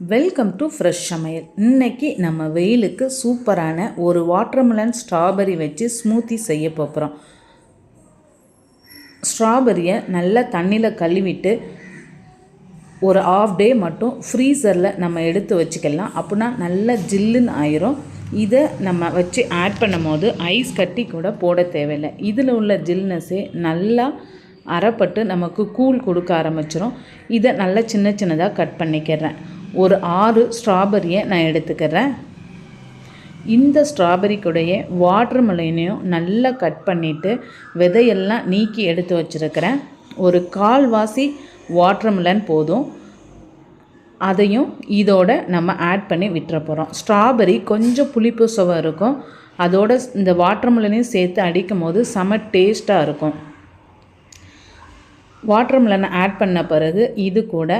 Welcome to fresh சமையல் இன்றைக்கி நம்ம வெயிலுக்கு சூப்பரான ஒரு வாட்டர்மெலன் ஸ்ட்ராபெரி வச்சு ஸ்மூத்தி செய்ய போகிறோம் ஸ்ட்ராபெரியை நல்லா தண்ணியில் கழுவிட்டு ஒரு ஆஃப் டே மட்டும் ஃப்ரீசரில் நம்ம எடுத்து வச்சுக்கலாம். அப்படின்னா நல்லா ஜில்லுன்னு ஆயிரும். இதை நம்ம வச்சு ஆட் பண்ணும் போது ஐஸ் கட்டி கூட போட தேவையில்லை. இதில் உள்ள ஜில்னஸே நல்லா அறப்பட்டு நமக்கு கூழ் கொடுக்க ஆரம்பிச்சிடும் இதை நல்லா சின்ன சின்னதாக கட் பண்ணிக்கிறேன். ஒரு ஆறு ஸ்ட்ராபெரியை நான் எடுத்துக்கிறேன். இந்த ஸ்ட்ராபெரி வாட்டர் மெலனையும் நல்லா கட் பண்ணிவிட்டு விதையெல்லாம் நீக்கி எடுத்து வச்சுருக்கிறேன். ஒரு கால்வாசி வாட்டர் மெலன் போதும். அதையும் இதோட நம்ம ஆட் பண்ணி விட்டுற போகிறோம் ஸ்ட்ராபெரி கொஞ்சம் புளிப்பு சுவை இருக்கும். அதோட இந்த வாட்டர் சேர்த்து அடிக்கும் போது செம டேஸ்ட்டாக இருக்கும். வாட்டர் மெலனை ஆட் பண்ண பிறகு இது கூட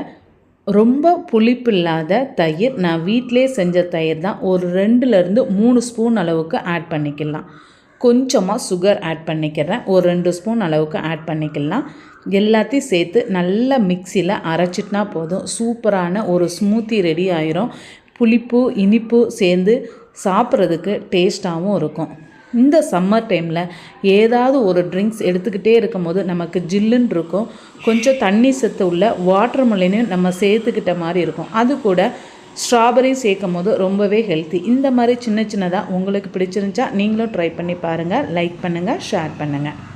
ரொம்ப புளிப்பு இல்லாத தயிர். நான் வீட்டிலே செஞ்ச தயிர் தான். ஒரு ரெண்டுலேருந்து மூணு ஸ்பூன் அளவுக்கு ஆட் பண்ணிக்கலாம். கொஞ்சமாக சுகர் ஆட் பண்ணிக்கிறேன். ஒரு ரெண்டு ஸ்பூன் அளவுக்கு ஆட் பண்ணிக்கலாம். எல்லாத்தையும் சேர்த்து நல்லா மிக்சியில் அரைச்சிட்னா போதும். சூப்பரான ஒரு ஸ்மூத்தி ரெடி ஆயிரும். புளிப்பு இனிப்பு சேர்ந்து சாப்பிட்றதுக்கு டேஸ்ட்டாகவும் இருக்கும். இந்த சம்மர் டைமில் ஏதாவது ஒரு ட்ரிங்க்ஸ் எடுத்துக்கிட்டே இருக்கும் போது நமக்கு ஜில்லுன்னு இருக்கும். கொஞ்சம் தண்ணி சத்து உள்ள வாட்டர் மெலனையும் நம்ம சேர்த்துக்கிட்ட மாதிரி இருக்கும். அது கூட ஸ்ட்ராபெரி சேர்க்கும் போது ரொம்பவே ஹெல்த்தி இந்த மாதிரி சின்ன சின்னதாக உங்களுக்கு பிடிச்சிருந்துச்சா நீங்களும் ட்ரை பண்ணி பாருங்கள் லைக் பண்ணுங்கள் ஷேர் பண்ணுங்கள்